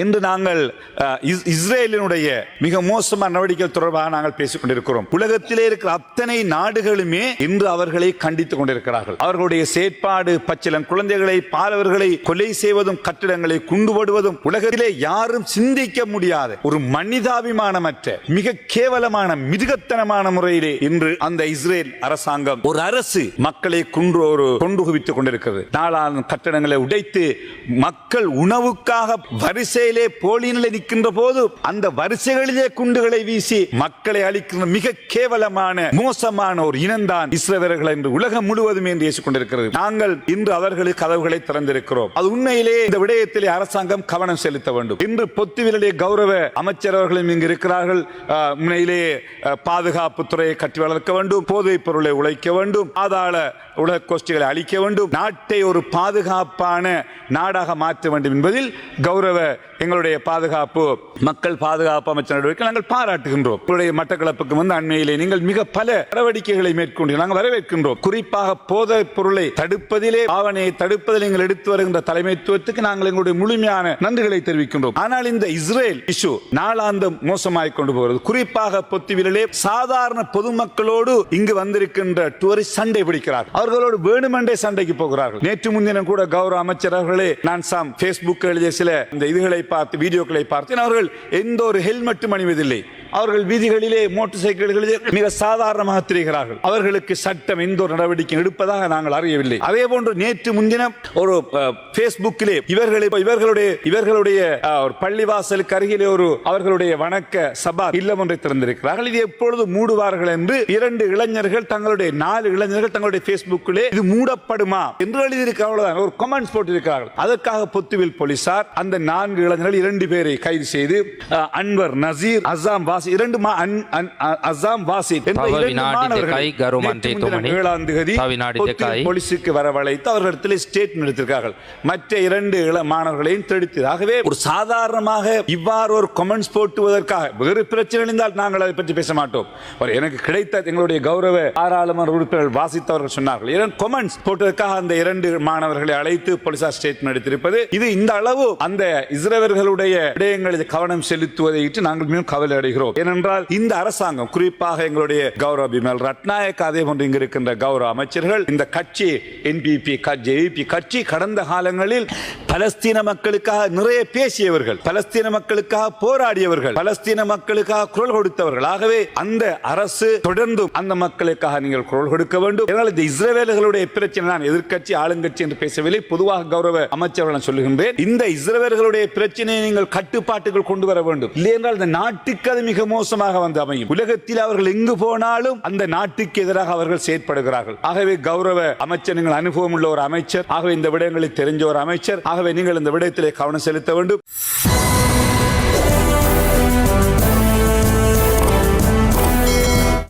இன்று நாங்கள் இஸ்- இஸ்ரேலினுடைய மிக மோசமான நடவடிக்கைகள் தொடர்பாக நாங்கள் பேசிக் கொண்டிருக்கிறோம் உலகத்திலே இருக்கிற அத்தனை நாடுகளுமே இன்று அவர்களை கண்டித்துக் கொண்டிருக்கிறார்கள். அவர்களுடைய செயற்பாடு பச்சிலம் குழந்தைகளை பாலவர்களை கொலை செய்வதும் கட்டிடங்களை குண்டுபடுவதும் உலகத்திலே யாரும் சிந்திக்க முடியாத ஒரு மனிதாபிமானமற்ற மிக கேவலமான மிருகத்தனமான முறையிலே இன்று அந்த இஸ்ரேல் அரசாங்கம் ஒரு அரசு மக்களை குன்று ஒரு கொண்டு குவித்துக் கொண்டிருக்கிறது. நாளான கட்டடங்களை உடைத்து மக்கள் உணவுக்காக வரிசை வரிசையிலே போலியிலே நிற்கின்ற போது அந்த வரிசைகளிலே குண்டுகளை வீசி மக்களை அளிக்கின்ற மிக கேவலமான மோசமான ஒரு இனம்தான் இஸ்ரவேலர்கள் என்று உலகம் முழுவதும் என்று கொண்டிருக்கிறது நாங்கள் இன்று அவர்களுக்கு கதவுகளை திறந்திருக்கிறோம். அது உண்மையிலே இந்த விடயத்திலே அரசாங்கம் கவனம் செலுத்த வேண்டும். இன்று பொத்துவிலே கௌரவ அமைச்சர் அவர்களும் இங்கு இருக்கிறார்கள். அஹ், உண்மையிலே பாதுகாப்பு துறையை கட்டி வளர்க்க வேண்டும் போதைப் பொருளை உழைக்க வேண்டும் ஆதாள உலக கோஷ்டிகளை அளிக்க வேண்டும். நாட்டை ஒரு பாதுகாப்பான நாடாக மாற்ற வேண்டும் என்பதில் கௌரவ எங்களுடைய பாதுகாப்பு மக்கள் பாதுகாப்பு அமைச்சர் நடவடிக்கை நாங்கள் பாராட்டுகின்றோம். உங்களுடைய மட்டக்களப்புக்கு வந்து அண்மையிலே நீங்கள் மிக பல நடவடிக்கைகளை மேற்கொண்டு நாங்கள் வரவேற்கின்றோம். குறிப்பாக போதைப் பொருளை தடுப்பதிலே பாவனையை தடுப்பதில் நீங்கள் எடுத்து வருகின்ற தலைமைத்துவத்துக்கு நாங்கள் எங்களுடைய முழுமையான நன்றிகளை தெரிவிக்கின்றோம். ஆனால் இந்த இஸ்ரேல் இஷ்யூ நாளாந்து மோசமாய் கொண்டு போகிறது. குறிப்பாக பொத்திவிலே சாதாரண பொதுமக்களோடு இங்கு வந்திருக்கின்ற டூரிஸ்ட் சண்டை பிடிக்கிறார் அவர்களோடு வேணுமென்றே சண்டைக்கு போகிறார்கள். நேற்று முன்தினம் கூட கௌரவ அமைச்சர் அவர்கள் நான் சாம் பேஸ்புக் எழுதிய சில இந்த இதுகளை பார்த்து வீடியோக்களை பார்த்தேன் அவர்கள் எந்த ஒரு ஹெல்மெட்டும் அணிவதில்லை. அவர்கள் வீதிகளிலே மோட்டார் சைக்கிள்களிலே மிக சாதாரணமாக திரிகிறார்கள். அவர்களுக்கு சட்டம் எந்த ஒரு நடவடிக்கை எடுப்பதாக நாங்கள் அறியவில்லை. அதே போன்று நேற்று முன்தினம் ஒரு பேஸ்புக்கிலே இவர்களை இவர்களுடைய இவர்களுடைய ஒரு பள்ளிவாசலுக்கு அருகிலே ஒரு அவர்களுடைய வணக்க சபா இல்லம் ஒன்றை திறந்திருக்கிறார்கள். இது எப்பொழுது மூடுவார்கள் என்று இரண்டு இளைஞர்கள் தங்களுடைய நாலு இளைஞர்கள் தங்களுடைய பேஸ்புக்கிலே இது மூடப்படுமா என்று எழுதியிருக்கிறார்கள் ஒரு கமெண்ட்ஸ் போட்டிருக்கிறார்கள். அதற்காக பொத்துவில் போலீசார் அந்த நான்கு இளைஞர்கள் இரண்டு பேரை கைது செய்து அன்வர் நசீர் அசாம் வாசி இரண்டு அசாம் வாசி. ஏழாம் தேதி. போலீசுக்கு வரவழைத்து அவர்களிடத்தில் ஸ்டேட்மெண்ட் எடுத்திருக்கார்கள். மற்ற இரண்டு மாணவர்களையும் தடுத்து ஆகவே ஒரு சாதாரணமாக இவ்வாறு ஒரு கமெண்ட்ஸ் போட்டுவதற்காக வேறு பிரச்சனை இருந்தால் நாங்கள் அதை பற்றி பேச மாட்டோம். எனக்கு கிடைத்த எங்களுடைய கௌரவ பாராளுமன்ற உறுப்பினர்கள் வாசித்தவர்கள் சொன்னார்கள். இரண்டு கமெண்ட்ஸ் போட்டதற்காக அந்த இரண்டு மாணவர்களை அழைத்து போலீசார் ஸ்டேட்மெண்ட் எடுத்திருப்பது. இது இந்த அளவு அந்த இஸ்ரேவர்களுடைய விடயங்களில் கவனம் செலுத்துவதை இட்டு நாங்கள் மிகவும் கவலை அடைகிறோம். ஏனென்றால் இந்த அரசாங்கம் குறிப்பாக எங்களுடைய கௌரவ பிமல் ரட்நாயக் அதே போன்று இங்கு இருக்கின்ற கௌரவ அமைச்சர்கள் இந்த கட்சி என்பிபி ஜேபி கட்சி கடந்த காலங்களில் பலஸ்தீன மக்களுக்காக நிறைய பேசியவர்கள் பலஸ்தீன மக்களுக்காக போராடியவர்கள் பலஸ்தீன மக்களுக்காக குரல் கொடுத்தவர்கள். ஆகவே அந்த அரசு தொடர்ந்து அந்த மக்களுக்காக நீங்கள் குரல் கொடுக்க வேண்டும். இதனால் இந்த இஸ்ரேலர்களுடைய பிரச்சனை. நான் எதிர்கட்சி ஆளுங்கட்சி என்று பேசவில்லை. பொதுவாக கௌரவ அமைச்சர்கள் சொல்லுகின்றேன். இந்த இஸ்ரேலர்களுடைய பிரச்சனையை நீங்கள் கட்டுப்பாட்டுகள் கொண்டு வர வேண்டும். இல்லை என்றால் இந்த நாட்டுக்கு அது மிக மோசமாக வந்து அமையும். உலகத்தில் அவர்கள் எங்கு போனாலும் அந்த நாட்டுக்கு எதிராக அவர்கள் செயற்படுகிறார்கள். ஆகவே கௌரவ அமைச்சர் நீங்கள் அனுபவம் உள்ள ஒரு அமைச்சர். ஆகவே இந்த விடயங்களை தெரிஞ்ச ஒரு அமைச்சர். ஆகவே நீங்கள் இந்த விடயத்திலே கவனம் செலுத்த வேண்டும்.